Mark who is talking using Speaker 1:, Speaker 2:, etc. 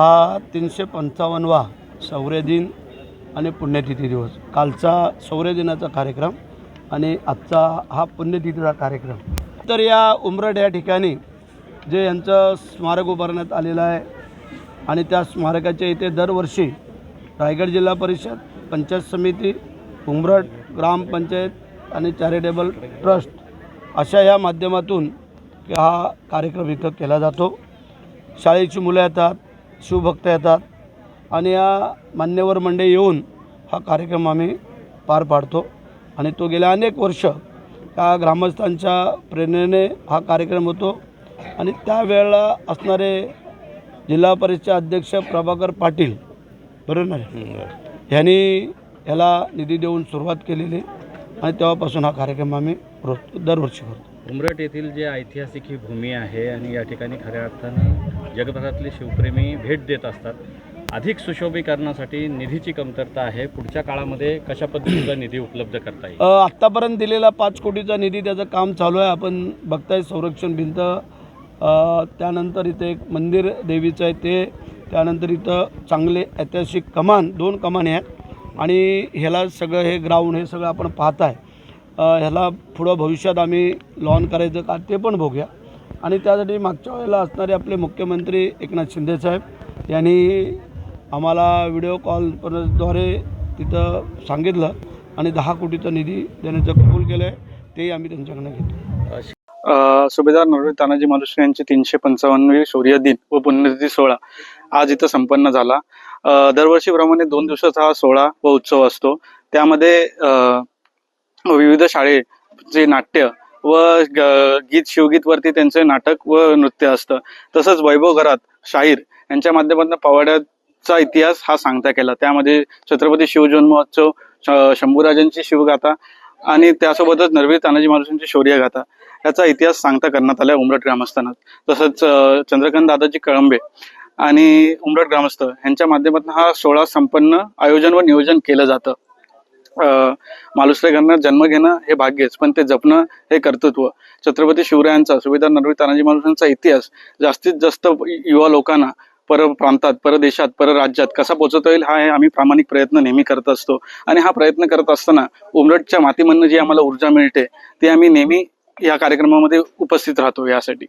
Speaker 1: हा तीनशे पंचावन्नवा शौर्य दिन आणि पुण्यतिथी दिवस. कालचा शौर्यदिनाचा कार्यक्रम आणि आजचा हा पुण्यतिथीचा कार्यक्रम. तर या उमरड या ठिकाणी जे यांचं स्मारक उभारण्यात आलेलं आहे आणि त्या स्मारकाच्या इथे दरवर्षी रायगड जिल्हा परिषद पंचायत समिती उमरड ग्रामपंचायत आणि चॅरिटेबल ट्रस्ट अशा या माध्यमातून हा कार्यक्रम इथं केला जातो. शाळेची मुलं येतात शिवभक्त येतात आणि या मान्यवर मंडळी येऊन हा कार्यक्रम आम्ही पार पाडतो. आणि तो गेल्या अनेक वर्ष त्या ग्रामस्थांच्या प्रेरणेने हा कार्यक्रम होतो. आणि त्यावेळेला असणारे जिल्हा परिषद अध्यक्ष प्रभाकर पाटील बरोबर? ना ह्यांनी ह्याला निधी देऊन सुरुवात केलेली आणि तेव्हापासून हा कार्यक्रम आम्ही रोज दरवर्षी करतो.
Speaker 2: उमरट येथील जे ऐतिहासिक ही भूमी आहे आणि या ठिकाणी खऱ्या अर्थानं जगभरातले शिवप्रेमी भेट देत असतात. अधिक सुशोभीकरणासाठी निधीची कमतरता आहे. पुढच्या काळामध्ये कशा पद्धतीचा निधी उपलब्ध करता येईल?
Speaker 1: आत्तापर्यंत दिलेला पाच कोटीचा निधी त्याचं काम चालू आहे. आपण बघताय संरक्षण भिंत त्यानंतर इथे एक मंदिर देवीचं आहे ते त्यानंतर इथं चांगले ऐतिहासिक कमान दोन कमाने आहेत. आणि ह्याला सगळं हे ग्राउंड हे सगळं आपण पाहताय. आहे ह्याला पुढं भविष्यात आम्ही लॉन करायचं का ते पण बघूया. आणि त्यासाठी मागच्या वेळेला असणारे आपले मुख्यमंत्री एकनाथ शिंदेसाहेब यांनी आम्हाला व्हिडिओ कॉलद्वारे तिथं सांगितलं आणि दहा कोटीचा निधी देण्याचं कबूल केलं आहे तेही आम्ही त्यांच्याकडनं घेतो.
Speaker 3: सुभेदार नरहरी तानाजी मालुसरे यांचे तीनशे पंचावन्नवी शौर्य दिन व पुण्यतिथी सोहळा आज इथं संपन्न झाला. दरवर्षीप्रमाणे दोन दिवसाचा हा सोहळा व उत्सव असतो. त्यामध्ये विविध शाळेचे नाट्य व ग- गीत शिवगीतवरती त्यांचे नाटक व नृत्य असतं. तसंच वैभव घरात शाहीर यांच्या माध्यमातून पवाड्याचा इतिहास हा सांगता केला. त्यामध्ये छत्रपती शिवजन्मोत्सव शंभूराजांची शिवगाथा आणि त्यासोबतच नरवीर तानाजी महाराजांची शौर्य गाथा याचा इतिहास सांगता करण्यात आला उमरट ग्रामस्थांना तसंच चंद्रकांत दादाजी कळंबे आणि उमरट ग्रामस्थ यांच्या माध्यमातून हा सोहळा संपन्न आयोजन व नियोजन केलं जातं. अ, मालुसरे जन्म घेणं हे भाग्यच पण ते जपणं हे कर्तृत्व. छत्रपती शिवरायांचा सुभेदार नरवी तानाजी मालुसरांचा इतिहास जास्तीत जास्त युवा लोकांना पर प्रांतात परदेशात परराज्यात कसा पोहोचवता येईल हा हे आम्ही प्रामाणिक प्रयत्न नेहमी करत असतो. आणि हा प्रयत्न करत असताना उमरटच्या मातीमधनं जी आम्हाला ऊर्जा मिळते ती आम्ही नेहमी या कार्यक्रमामध्ये उपस्थित राहतो यासाठी.